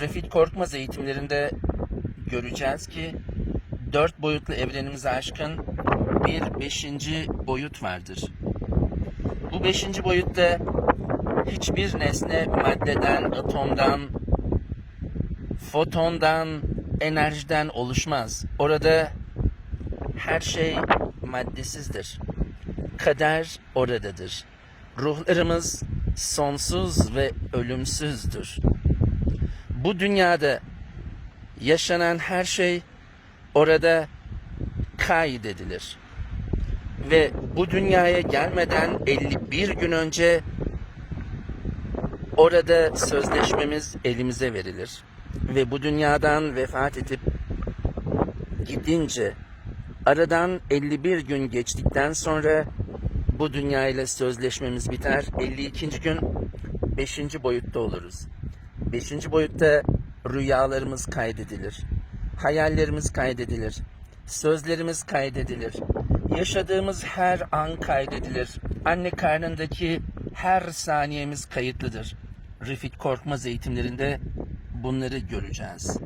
Refit Korkmaz eğitimlerinde göreceğiz ki dört boyutlu evrenimize aşkın bir beşinci boyut vardır. Bu beşinci boyutta hiçbir nesne maddeden, atomdan, fotondan, enerjiden oluşmaz. Orada her şey maddesizdir. Kader oradadır. Ruhlarımız sonsuz ve ölümsüzdür. Bu dünyada yaşanan her şey orada kaydedilir. Ve bu dünyaya gelmeden 51 gün önce orada sözleşmemiz elimize verilir. Ve bu dünyadan vefat edip gidince aradan 51 gün geçtikten sonra bu dünya ile sözleşmemiz biter. 52. gün 5. boyutta oluruz. 5. boyutta rüyalarımız kaydedilir. Hayallerimiz kaydedilir. Sözlerimiz kaydedilir. Yaşadığımız her an kaydedilir. Anne karnındaki her saniyemiz kayıtlıdır. Refik Korkmaz eğitimlerinde bunları göreceğiz.